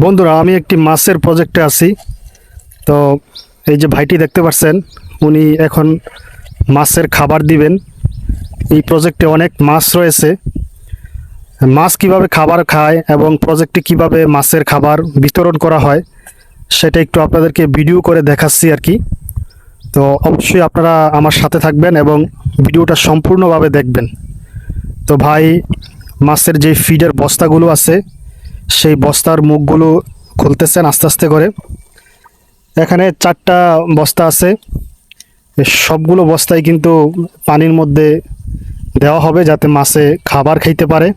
বন্ধুরা, আমি একটি মাছের প্রজেক্টে আছি। তো এই যে ভাইটি দেখতে পাচ্ছেন, উনি এখন মাছের খাবার দিবেন। এই প্রজেক্টে অনেক মাছ রয়েছে। মাছ কীভাবে খাবার খায় এবং প্রজেক্টে কীভাবে মাছের খাবার বিতরণ করা হয়, সেটা একটু আপনাদেরকে ভিডিও করে দেখাচ্ছি আর কি। তো অবশ্যই আপনারা আমার সাথে থাকবেন এবং ভিডিওটা সম্পূর্ণভাবে দেখবেন। তো ভাই, মাছের যে ফিডের বস্তাগুলো আছে সেই বস্তার মুখগুলো খুলতেছেন আস্তে আস্তে করে। এখানে চারটা বস্তা আছে। সবগুলো বস্তায় কিন্তু পানির মধ্যে দেওয়া হবে যাতে মাছে খাবার খাইতে পারে।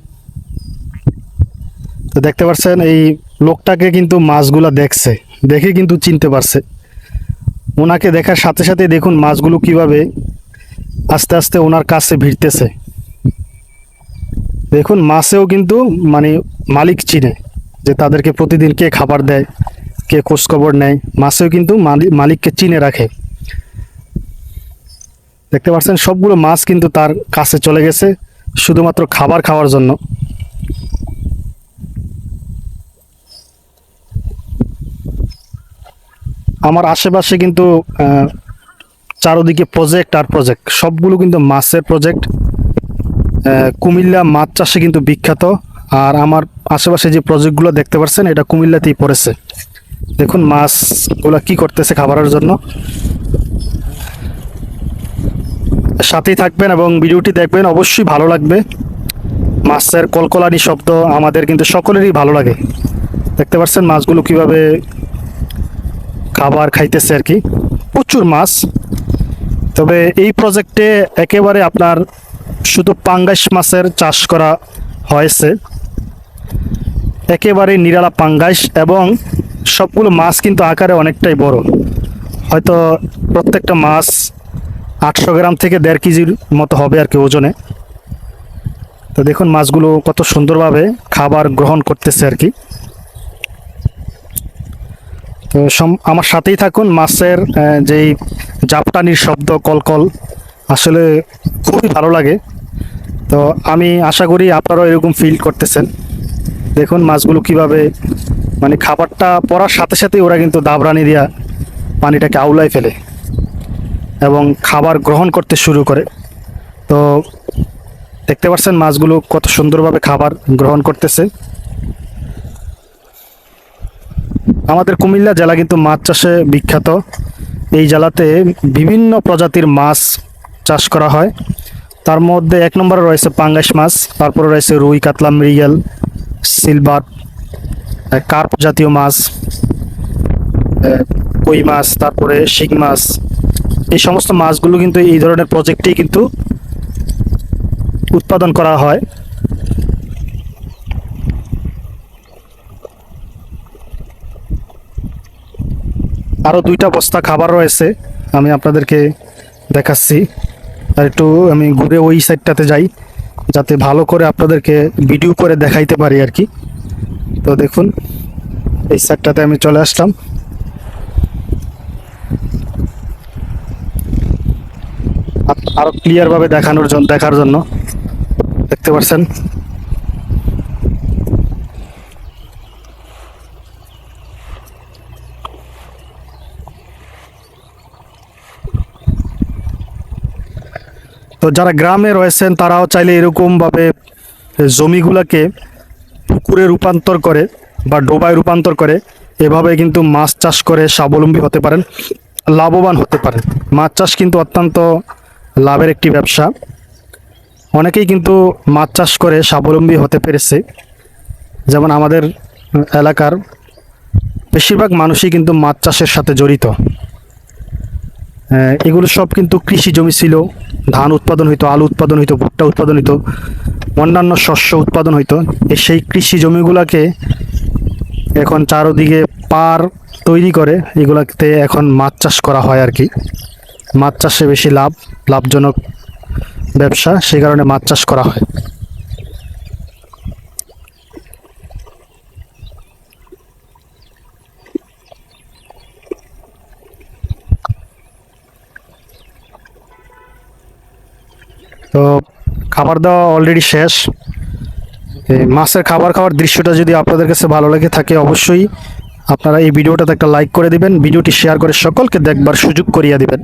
তো দেখতে পাচ্ছেন এই লোকটাকে কিন্তু মাছগুলো দেখছে, দেখে কিন্তু চিনতে পারছে। ওনাকে দেখার সাথে সাথে দেখুন মাছগুলো কীভাবে আস্তে আস্তে ওনার কাছে ভিড়তেছে। দেখুন মাছেও কিন্তু মানে মালিক চিনে। যে তাদেরকে প্রতিদিন কে খাবার দেয়, কে খোঁজখবর নেয়, মাছেও কিন্তু মালিককে চিনে রাখে। দেখতে পাচ্ছেন, সবগুলো মাছ কিন্তু তার কাছে চলে গেছে, শুধুমাত্র খাবার খাওয়ার জন্য। আমার আশেপাশে কিন্তু চারোদিকে প্রজেক্ট আর প্রজেক্ট সবগুলো কিন্তু মাছের প্রজেক্ট কুমিল্লা মাছ চাষে কিন্তু বিখ্যাত। আর আমার আশেপাশে যে প্রজেক্টগুলো দেখতে পাচ্ছেন, এটা কুমিল্লাতেই পড়েছে। দেখুন মাছগুলো কি করতেছে খাবারের জন্য। সাথেই থাকবেন এবং ভিডিওটি দেখবেন, অবশ্যই ভালো লাগবে। মাছের কলকলানি শব্দ আমাদের কিন্তু সকলেরই ভালো লাগে। দেখতে পাচ্ছেন মাছগুলো কীভাবে খাবার খাইতেছে আর কি। প্রচুর মাছ। তবে এই প্রজেক্টে একেবারে আপনার শুধু পাঙ্গাস মাছের চাষ করা হয়েছে। একেবারে নিরালা পাঙ্গাস এবং সবগুলো মাছ কিন্তু আকারে অনেকটাই বড়। হয়তো প্রত্যেকটা মাছ আটশো গ্রাম থেকে দেড় কেজির মতো হবে আর কি ওজনে। তো দেখুন মাছগুলো কত সুন্দরভাবে খাবার গ্রহণ করতেছে আর কি। তো আমার সাথেই থাকুন, মাছের যেই জাপটানির শব্দ, কলকল, আসলে খুবই ভালো লাগে। তো আমি আশা করি আপনারাও এরকম ফিল করতেছেন। দেখুন মাছগুলো কীভাবে মানে খাবারটা পড়ার সাথে সাথেই ওরা কিন্তু দাবরানি দিয়া পানিটাকে আউলায় ফেলে এবং খাবার গ্রহণ করতে শুরু করে। তো দেখতে পাচ্ছেন মাছগুলো কত সুন্দরভাবে খাবার গ্রহণ করতেছে। আমাদের কুমিল্লা জেলা কিন্তু মাছ চাষে বিখ্যাত। এই জেলাতে বিভিন্ন প্রজাতির মাছ চাষ করা হয়। তার মধ্যে এক নম্বরে রয়েছে পাঙ্গাস মাছ, তারপরে রয়েছে রুই, কাতলা, মৃগেল সিলভার কার্প জাতীয় মাছ কই মাছ, তারপরে শিং মাছ, এই সমস্ত মাছগুলো কিন্তু এই ধরনের প্রজেক্টেই কিন্তু উৎপাদন করা হয়। আরও দুইটা বস্তা খাবার রয়েছে, আমি আপনাদেরকে দেখাচ্ছি। আর একটু আমি ঘুরে ওই সাইডটাতে যাই। যাতে ভালো করে আপনাদেরকে ভিডিও করে দেখাইতে পারি আর কি। তো দেখুন, এই সাইডটাতে আমি চলে আসলাম। আরও আরও ক্লিয়ার ভাবে দেখানোর জন্য দেখার জন্য। দেখতে পাচ্ছেন তো যারা গ্রামে রয়েছেন, তারাও চাইলে এরকমভাবে জমিগুলোকে পুকুরে রূপান্তর করে বা ডোবায় রূপান্তর করে, এভাবে কিন্তু মাছ চাষ করে স্বাবলম্বী হতে পারেন, লাভবান হতে পারেন। মাছ চাষ কিন্তু অত্যন্ত লাভের একটি ব্যবসা। অনেকেই কিন্তু মাছ চাষ করে স্বাবলম্বী হতে পেরেছে। যেমন আমাদের এলাকার বেশিরভাগ মানুষই কিন্তু মাছ চাষের সাথে জড়িত। এগুলো সব কিন্তু কৃষি জমি ছিল ধান উৎপাদন হইতো, আলু উৎপাদন হইতো, ভুট্টা উৎপাদন হইতো, অন্যান্য শস্য উৎপাদন হইতো। সেই কৃষি জমিগুলাকে এখন চারোদিকে পার তৈরি করে, এগুলাতে এখন মাছ চাষ করা হয় আর কি। মাছ চাষে বেশি লাভ, লাভজনক ব্যবসা, সেই কারণে মাছ চাষ করা হয়। তো খাবার দাওয়া অলরেডি শেষ। মাছের খাবার খাওয়ার দৃশ্যটা যদি আপনাদের কাছে ভালো লাগে থাকে, অবশ্যই আপনারা এই ভিডিওটাতে একটা লাইক করে দিবেন। ভিডিওটি শেয়ার করে সকলকে দেখবার সুযোগ করিয়ে দিবেন।